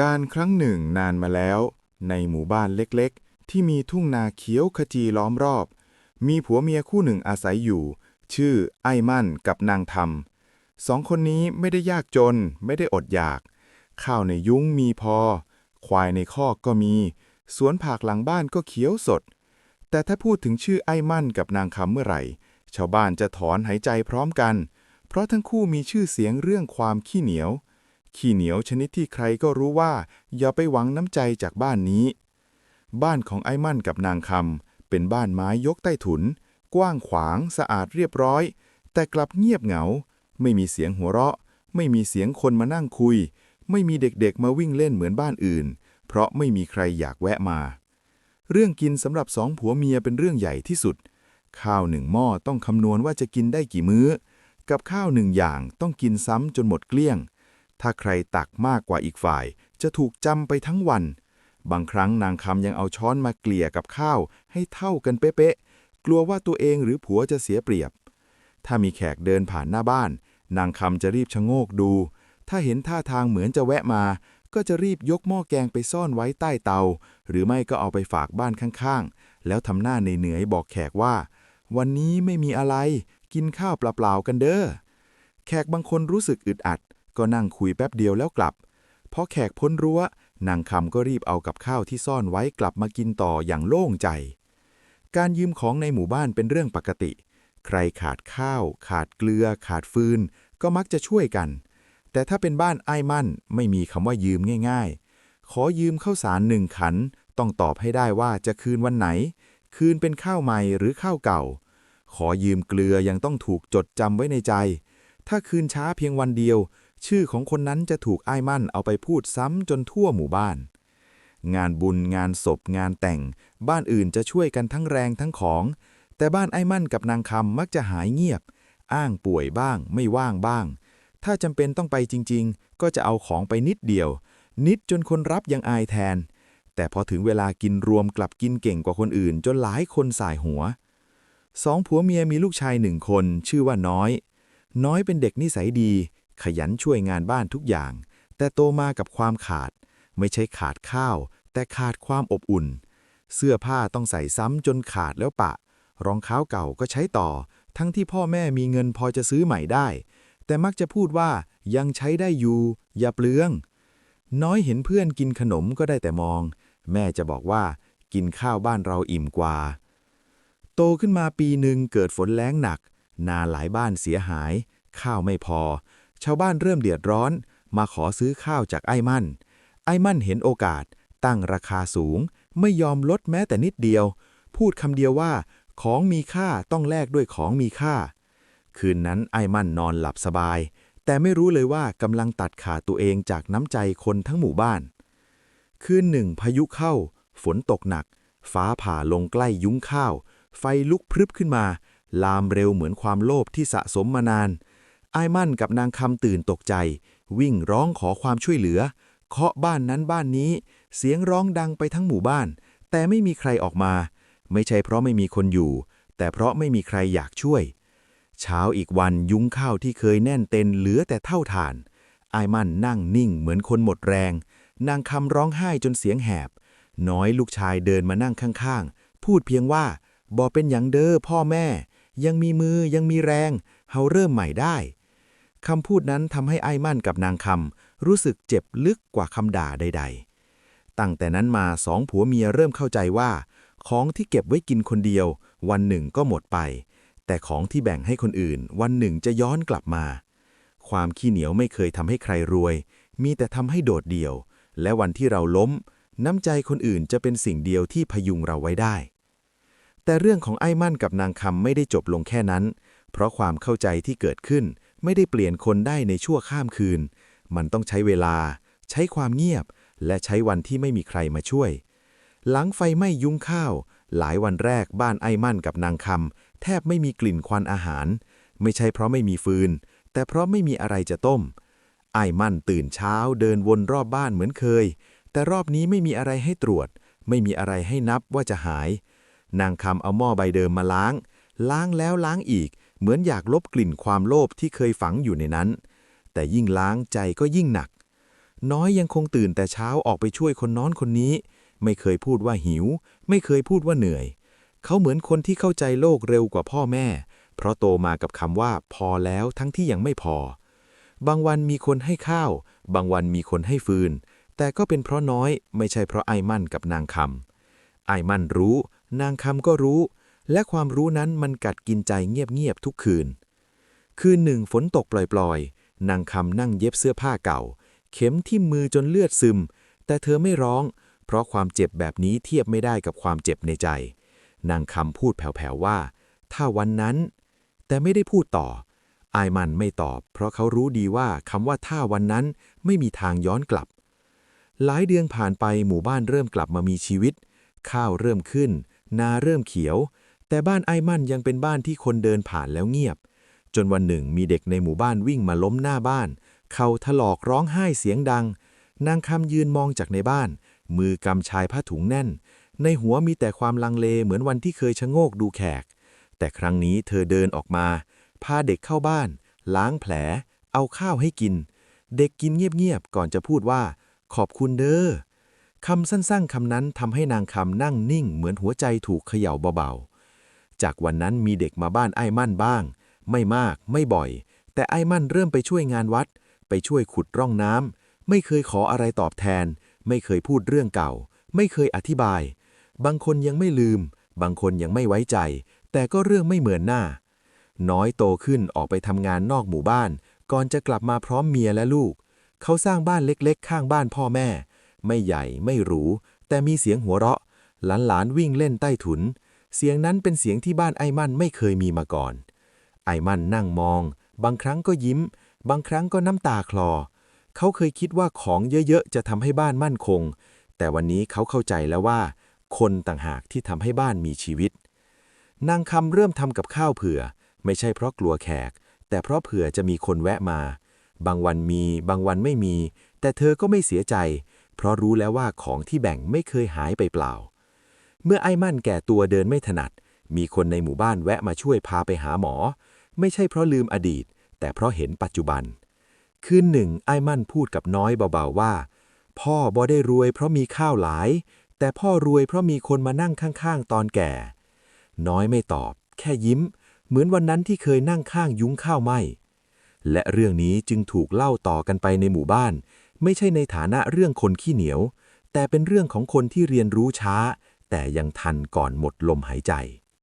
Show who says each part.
Speaker 1: การครั้งหนึ่งนานมาแล้ว ในหมู่บ้านเล็กๆ ที่มีทุ่งนาเขียวขจีล้อมรอบ มีผัวเมียคู่หนึ่งอาศัยอยู่ ชื่อไอ้มั่นกับนางธรรมสองคนนี้ไม่ได้ยากจน ไม่ได้อดอยาก ข้าวในยุ้งมีพอ ควายในคอกก็มี สวนผักหลังบ้านก็เขียวสด แต่ถ้าพูดถึงชื่อไอ้มั่นกับนางคำเมื่อไหร่ ชาวบ้านจะถอนหายใจพร้อมกัน เพราะทั้งคู่มีชื่อเสียงเรื่องความขี้เหนียว ขี้เหนียวชนิดที่ใครก็รู้ว่า อย่าไปหวังน้ำใจจากบ้านนี้ บ้านของไอ้มั่นกับนางคำเป็นบ้านไม้ยกใต้ถุน กว้างขวางสะอาดเรียบร้อย แต่กลับเงียบเหงา ไม่มีเสียงหัวเราะ ไม่มีเสียงคนมานั่งคุย ไม่มีเด็กๆมาวิ่งเล่นเหมือนบ้านอื่น เพราะไม่มีใครอยากแวะมา เรื่องกินสำหรับสองผัวเมียเป็นเรื่องใหญ่ที่สุด ข้าวหนึ่งหม้อต้องคำนวณว่าจะกินได้กี่มื้อ กับข้าวหนึ่งอย่างต้องกินซ้ำจนหมดเกลี้ยง ถ้าใครตักมากกว่าอีกฝ่าย จะถูกจำไปทั้งวัน บางครั้งนางคำยังเอาช้อนมาเกลี่ยกับข้าว ให้เท่ากันเป๊ะๆ กลัวว่าตัวเองหรือผัวจะเสียเปรียบ ถ้ามีแขกเดินผ่านหน้าบ้าน นางคำจะรีบชะโงกดู ถ้าเห็นท่าทางเหมือนจะแวะมา ก็จะรีบยกหม้อแกงไปซ่อนไว้ใต้เตา หรือไม่ก็เอาไปฝากบ้านข้างๆ แล้วทำหน้าเหนื่อยๆบอกแขกว่า วันนี้ไม่มีอะไร กินข้าวเปล่าๆกันเด้อ แขกบางคนรู้สึกอึดอัด ก็นั่งคุยแป๊บเดียวแล้วกลับ พอแขกพ้นรั้วนางคำก็รีบเอากับข้าวที่ซ่อนไว้กลับมากินต่ออย่างโล่งใจ การยืมของในหมู่บ้านเป็นเรื่องปกติ ใครขาดข้าว ขาดเกลือ ขาดฟืน ก็มักจะช่วยกัน แต่ถ้าเป็นบ้านไอ้มั่นไม่มีคำว่ายืมง่าย ๆ ขอยืมข้าวสารหนึ่งขัน ต้องตอบให้ได้ว่าจะคืนวันไหน คืนเป็นข้าวใหม่หรือข้าวเก่า ขอยืมเกลือยังต้องถูกจดจำไว้ในใจ ถ้าคืนช้าเพียงวันเดียว ชื่อของคนนั้นจะถูกไอ้มั่นเอาไปพูดซ้ำจนทั่วหมู่บ้าน งานบุญงานศพงานแต่ง บ้านอื่นจะช่วยกันทั้งแรงทั้งของ แต่บ้านไอ้มั่นกับนางคำมักจะหายเงียบ อ้างป่วยบ้าง ไม่ว่างบ้าง ถ้าจำเป็นต้องไปจริง ๆ ก็จะเอาของไปนิดเดียว นิดจนคนรับยังอายแทน แต่พอถึงเวลากินรวมกลับกินเก่งกว่าคนอื่น จนหลายคนสายหัวสองผัวเมียมีลูกชายหนึ่งคน ชื่อว่าน้อย น้อยเป็นเด็กนิสัยดี ขยันช่วยงานบ้านทุกอย่าง แต่โตมากับความขาด ไม่ใช่ขาดข้าว แต่ขาดความอบอุ่น เสื้อผ้าต้องใส่ซ้ำจนขาดแล้วปะ รองเท้าเก่าก็ใช้ต่อ ทั้งที่พ่อแม่มีเงินพอจะซื้อใหม่ได้ แต่มักจะพูดว่ายังใช้ได้อยู่ อย่าเปลือง น้อยเห็นเพื่อนกินขนมก็ได้แต่มอง แม่จะบอกว่ากินข้าวบ้านเราอิ่มกว่า โตขึ้นมาปีหนึ่งเกิดฝนแล้งหนัก นาหลายบ้านเสียหาย ข้าวไม่พอ ชาวบ้านเริ่มเดือดร้อน มาขอซื้อข้าวจากไอ้มั่น ไอ้มั่นเห็นโอกาส ตั้งราคาสูง ไม่ยอมลดแม้แต่นิดเดียว พูดคำเดียวว่า ของมีค่าต้องแลกด้วยของมีค่า คืนนั้นไอ้มั่นนอนหลับสบาย แต่ไม่รู้เลยว่ากำลังตัดขาดตัวเองจากน้ำใจคนทั้งหมู่บ้าน คืนหนึ่งพายุเข้า ฝนตกหนัก ฟ้าผ่าลงใกล้ยุ้งข้าว ไฟลุกพรึบขึ้นมา ลามเร็วเหมือนความโลภที่สะสมมานาน ไอ้มั่นกับนางคำตื่นตกใจ วิ่งร้องขอความช่วยเหลือ เคาะบ้านนั้นบ้านนี้ เสียงร้องดังไปทั้งหมู่บ้าน แต่ไม่มีใครออกมา ไม่ใช่เพราะไม่มีคนอยู่ แต่เพราะไม่มีใครอยากช่วย เช้าอีกวันยุ้งข้าวที่เคยแน่นเต็นเหลือแต่เท่าฐานไอ้มั่นนั่งนิ่งเหมือนคนหมดแรง นางคำร้องไห้จนเสียงแหบ น้อยลูกชายเดินมานั่งข้างๆ พูดเพียงว่าบอเป็นอย่างเด้อพ่อแม่ ยังมีมือยังมีแรง เฮาเริ่มใหม่ได้ คำพูดนั้นทำให้ไอ้มั่นกับนางคำรู้สึกเจ็บลึกกว่าคำด่าใด ๆ ตั้งแต่นั้นมาสองผัวเมียเริ่มเข้าใจว่า ของที่เก็บไว้กินคนเดียว วันหนึ่งก็หมดไป แต่ของที่แบ่งให้คนอื่น วันหนึ่งจะย้อนกลับมา ความขี้เหนียวไม่เคยทำให้ใครรวย มีแต่ทำให้โดดเดี่ยว และวันที่เราล้ม น้ำใจคนอื่นจะเป็นสิ่งเดียวที่พยุงเราไว้ได้ แต่เรื่องของไอ้มั่นกับนางคำไม่ได้จบลงแค่นั้น เพราะความเข้าใจที่เกิดขึ้น ไม่ได้เปลี่ยนคนได้ในชั่วข้ามคืน มันต้องใช้เวลา ใช้ความเงียบ และใช้วันที่ไม่มีใครมาช่วย หลังไฟไหม้ยุ้งข้าว หลายวันแรกบ้านไอ้มั่นกับนางคำแทบไม่มีกลิ่นควันอาหาร ไม่ใช่เพราะไม่มีฟืน แต่เพราะไม่มีอะไรจะต้ม ไอ้มั่นตื่นเช้าเดินวนรอบบ้านเหมือนเคย แต่รอบนี้ไม่มีอะไรให้ตรวจ ไม่มีอะไรให้นับว่าจะหาย นางคำเอาหม้อใบเดิมมาล้าง ล้างแล้วล้างอีก เหมือนอยากลบกลิ่นความโลภที่เคยฝังอยู่ในนั้น แต่ยิ่งล้างใจก็ยิ่งหนัก
Speaker 2: น้อยยังคงตื่นแต่เช้าออกไปช่วยคนน้อนคนนี้ ไม่เคยพูดว่าหิว ไม่เคยพูดว่าเหนื่อย เขาเหมือนคนที่เข้าใจโลกเร็วกว่าพ่อแม่ เพราะโตมากับคำว่า พอแล้วทั้งที่ยังไม่พอ บางวันมีคนให้ข้าว บางวันมีคนให้ฟืน แต่ก็เป็นเพราะน้อยไม่ใช่เพราะไอ้มั่นกับนางคำไอ้มั่นรู้ นางคำก็รู้ และความรู้นั้นมันกัดกินใจเงียบๆทุกคืน คืนหนึ่งฝนตกปล่อยๆ นางคำนั่งเย็บเสื้อผ้าเก่า เข็มทิ่มมือจนเลือดซึม แต่เธอไม่ร้อง เพราะความเจ็บแบบนี้เทียบไม่ได้กับความเจ็บในใจ นางคำพูดแผ่วๆว่า ถ้าวันนั้น แต่ไม่ได้พูดต่อ อายมันไม่ตอบ เพราะเขารู้ดีว่าคำว่าถ้าวันนั้นไม่มีทางย้อนกลับ หลายเดือนผ่านไปหมู่บ้านเริ่มกลับมามีชีวิต ข้าวเริ่มขึ้น นาเริ่มเขียว แต่บ้านไอ้มั่นยังเป็นบ้านที่คนเดินผ่านแล้วเงียบ จนวันหนึ่งมีเด็กในหมู่บ้านวิ่งมาล้มหน้าบ้าน เขาถลอกร้องไห้เสียงดัง นางคำยืนมองจากในบ้าน มือกำชายผ้าถุงแน่น ในหัวมีแต่ความลังเลเหมือนวันที่เคยชะโงกดูแขก แต่ครั้งนี้เธอเดินออกมา พาเด็กเข้าบ้าน ล้างแผล เอาข้าวให้กิน เด็กกินเงียบๆก่อนจะพูดว่า ขอบคุณเด้อคำสั้นๆคำนั้นทำให้นางคำนั่งนิ่งเหมือนหัวใจถูกเขย่าเบาๆ จากวันนั้นมีเด็กมาบ้านไอ้มั่นบ้าง ไม่มากไม่บ่อย แต่ไอ้มั่นเริ่มไปช่วยงานวัด ไปช่วยขุดร่องน้ำไม่เคยขออะไรตอบแทน ไม่เคยพูดเรื่องเก่า ไม่เคยอธิบาย บางคนยังไม่ลืม บางคนยังไม่ไว้ใจ แต่ก็เรื่องไม่เหมือนหน้า น้อยโตขึ้นออกไปทำงานนอกหมู่บ้าน ก่อนจะกลับมาพร้อมเมียและลูก เขาสร้างบ้านเล็กๆ ข้างบ้านพ่อแม่ ไม่ใหญ่ไม่หรูแต่มีเสียงหัวเราะหลานๆวิ่งเล่นใต้ถุน เสียงนั้นเป็นเสียงที่บ้านไอ้มั่นไม่เคยมีมาก่อน ไอ้มั่นนั่งมอง บางครั้งก็ยิ้ม บางครั้งก็น้ำตาคลอ เขาเคยคิดว่าของเยอะๆ จะทำให้บ้านมั่นคง แต่วันนี้เขาเข้าใจแล้วว่า คนต่างหากที่ทำให้บ้านมีชีวิต นางคำเริ่มทำกับข้าวเผื่อ ไม่ใช่เพราะกลัวแขก แต่เพราะเผื่อจะมีคนแวะมา บางวันมี บางวันไม่มี แต่เธอก็ไม่เสียใจ เพราะรู้แล้วว่าของที่แบ่งไม่เคยหายไปเปล่า เมื่อไอ้มั่นแก่ตัวเดินไม่ถนัด มีคนในหมู่บ้านแวะมาช่วยพาไปหาหมอ ไม่ใช่เพราะลืมอดีต แต่เพราะเห็นปัจจุบัน คืนหนึ่งไอ้มั่นพูดกับน้อยเบาๆว่า พ่อบ่ได้รวยเพราะมีข้าวหลาย แต่พ่อรวยเพราะมีคนมานั่งข้างๆ ตอนแก่ น้อยไม่ตอบ แค่ยิ้ม เหมือนวันนั้นที่เคยนั่งข้างยุ้งข้าวไหมและเรื่องนี้จึงถูกเล่าต่อกันไปในหมู่บ้าน ไม่ใช่ในฐานะเรื่องคนขี้เหนียว แต่เป็นเรื่องของคนที่เรียนรู้ช้า แต่ยังทันก่อนหมดลมหายใจ